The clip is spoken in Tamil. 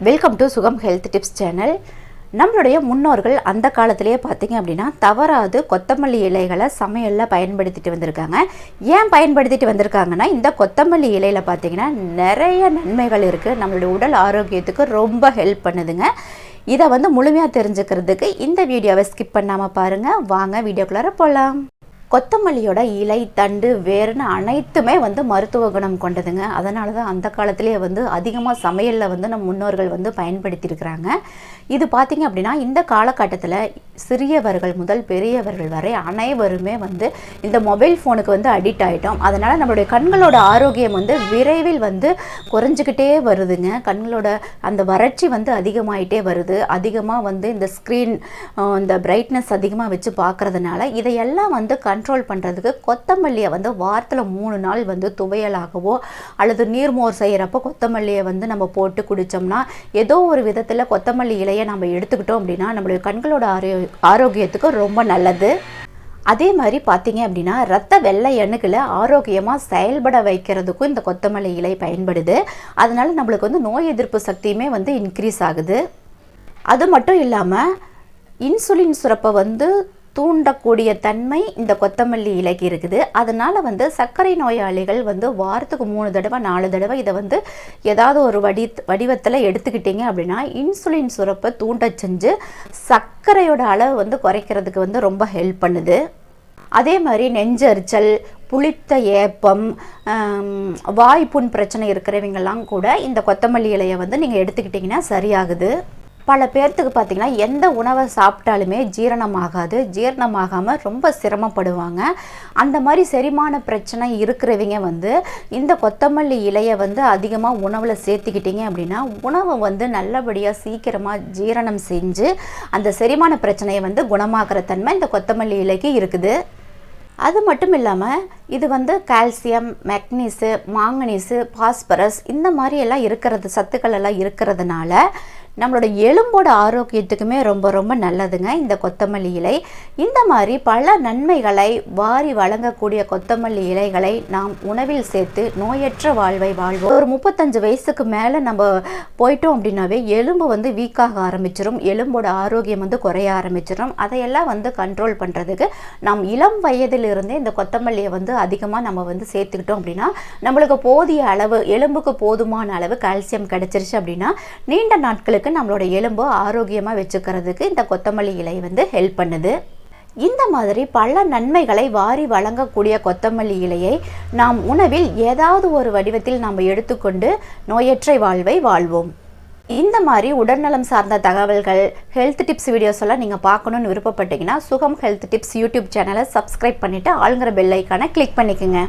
Welcome to Sugam health tips channel நம்மளுடைய முன்னோர்கள் அந்த காலத்திலேயே பார்த்தீங்க அப்படின்னா தவறாது கொத்தமல்லி இலைகளை சமையலில் பயன்படுத்திட்டு வந்திருக்காங்க. ஏன் பயன்படுத்திட்டு வந்திருக்காங்கன்னா இந்த கொத்தமல்லி இலையில் பார்த்தீங்கன்னா நிறைய நன்மைகள் இருக்குது நம்மளுடைய உடல் ஆரோக்கியத்துக்கு ரொம்ப ஹெல்ப் பண்ணுதுங்க. இதை வந்து முழுமையாக தெரிஞ்சுக்கிறதுக்கு இந்த வீடியோவை ஸ்கிப் பண்ணாமல் பாருங்கள் வாங்க வீடியோக்குள்ளார போகலாம் கொத்தமல்லியோட இலை தண்டு வேர்னு அனைத்துமே வந்து மருத்துவ குணம் கொண்டதுங்க. அதனால தான் அந்த காலத்திலேயே வந்து அதிகமாக சமையலில் வந்து நம் முன்னோர்கள் வந்து பயன்படுத்தியிருக்கிறாங்க. இது பார்த்திங்க அப்படின்னா இந்த காலகட்டத்தில் சிறியவர்கள் முதல் பெரியவர்கள் வரை அனைவருமே வந்து இந்த மொபைல் ஃபோனுக்கு வந்து அடிக்ட் ஆகிட்டோம் அதனால் நம்மளுடைய கண்களோட ஆரோக்கியம் வந்து விரைவில் வந்து குறைஞ்சிக்கிட்டே வருதுங்க. கண்களோட அந்த வறட்சி வந்து அதிகமாயிட்டே வருது. அதிகமாக வந்து இந்த ஸ்க்ரீன் இந்த பிரைட்னஸ் அதிகமாக வச்சு பார்க்குறதுனால இதையெல்லாம் வந்து கண் கண்ட்ரோல் பண்ணுறதுக்கு கொத்தமல்லியை வந்து வாரத்தில் மூணு நாள் வந்து துவையலாகவோ அல்லது நீர்மோர் செய்கிறப்போ கொத்தமல்லியை வந்து நம்ம போட்டு குடித்தோம்னா ஏதோ ஒரு விதத்தில் கொத்தமல்லி இலையை நம்ம எடுத்துக்கிட்டோம் அப்படின்னா நம்மளுடைய கண்களோட ஆரோ ஆரோக்கியத்துக்கு ரொம்ப நல்லது. அதே மாதிரி பார்த்தீங்க அப்படின்னா ரத்த வெள்ளை அணுக்களை ஆரோக்கியமாக செயல்பட வைக்கிறதுக்கும் இந்த கொத்தமல்லி இலை பயன்படுது. அதனால் நம்மளுக்கு வந்து நோய் எதிர்ப்பு சக்தியுமே வந்து இன்க்ரீஸ் ஆகுது. அது மட்டும் இல்லாமல் இன்சுலின் சுரப்பை வந்து தூண்டக்கூடிய தன்மை இந்த கொத்தமல்லி இலைக்கு இருக்குது. அதனால் வந்து சர்க்கரை நோயாளிகள் வந்து வாரத்துக்கு மூணு தடவை நாலு தடவை இதை வந்து ஏதாவது ஒரு வடி வடிவத்தில் எடுத்துக்கிட்டீங்க அப்படின்னா இன்சுலின் சுரப்பை தூண்ட செஞ்சு சர்க்கரையோட அளவு வந்து குறைக்கிறதுக்கு வந்து ரொம்ப ஹெல்ப் பண்ணுது. அதே மாதிரி நெஞ்சரிச்சல் புளித்த ஏப்பம் வாய்ப்புண் பிரச்சனை இருக்கிறவங்கெல்லாம் கூட இந்த கொத்தமல்லி இலையை வந்து நீங்கள் எடுத்துக்கிட்டிங்கன்னா சரியாகுது. பல பேர்த்துக்கு பார்த்திங்கன்னா எந்த உணவை சாப்பிட்டாலுமே ஜீரணமாகாது ஜீரணமாகாமல் ரொம்ப சிரமப்படுவாங்க. அந்த மாதிரி செரிமான பிரச்சனை இருக்கிறவங்க வந்து இந்த கொத்தமல்லி இலையை வந்து அதிகமாக உணவில் சேர்த்துக்கிட்டிங்க அப்படின்னா உணவை வந்து நல்லபடியாக சீக்கிரமாக ஜீரணம் செஞ்சு அந்த செரிமான பிரச்சனையை வந்து குணமாக்குற தன்மை இந்த கொத்தமல்லி இலைக்கு இருக்குது. அது மட்டும் இல்லாமல் இது வந்து கால்சியம் மெக்னீஸு மாங்கனீஸு பாஸ்பரஸ் இந்த மாதிரி எல்லாம் இருக்கிறது சத்துக்கள் எல்லாம் இருக்கிறதுனால நம்மளோட எலும்போட ஆரோக்கியத்துக்குமே ரொம்ப ரொம்ப நல்லதுங்க. இந்த கொத்தமல்லி இலை. இந்த மாதிரி பல நன்மைகளை வாரி வழங்கக்கூடிய கொத்தமல்லி இலைகளை நாம் உணவில் சேர்த்து நோயற்ற வாழ்வை வாழ்வோம். ஒரு முப்பத்தஞ்சு வயசுக்கு மேலே நம்ம போயிட்டோம் அப்படின்னாவே எலும்பு வந்து வீக்காக ஆரம்பிச்சிடும் எலும்போட ஆரோக்கியம் வந்து குறைய ஆரம்பிச்சிடும் அதையெல்லாம் வந்து கண்ட்ரோல் பண்ணுறதுக்கு நாம் இளம் வயதிலிருந்தே இந்த கொத்தமல்லியை வந்து அதிகமாக நம்ம வந்து சேர்த்துக்கிட்டோம் அப்படின்னா நம்மளுக்கு போதிய அளவு எலும்புக்கு போதுமான அளவு கால்சியம் கிடச்சிருச்சு அப்படின்னா நீண்ட நாட்களுக்கு வச்சுக்கிறதுக்கு நம்மளோட எலும்பு ஆரோக்கியமாக வச்சுக்கிறதுக்கு இந்த கொத்தமல்லி இலை வந்து ஹெல்ப் பண்ணுது. இந்த மாதிரி பல நன்மைகளை வாரி வழங்கக்கூடிய கொத்தமல்லி இலையை நாம் உணவில் ஏதாவது ஒரு வடிவத்தில் நாம் எடுத்துக்கொண்டு நோயற்றை வாழ்வை வாழ்வோம். இந்த மாதிரி உடல்நலம் சார்ந்த தகவல்கள் ஹெல்த் டிப்ஸ் வீடியோஸ் எல்லாம் நீங்கள் பார்க்கணுன்னு விருப்பப்பட்டீங்கன்னா சுகம் ஹெல்த் டிப்ஸ் யூடியூப் சேனலை சப்ஸ்கிரைப் பண்ணிவிட்டு ஆளுங்கிற பெல்லைக்கான கிளிக் பண்ணிக்கோங்க.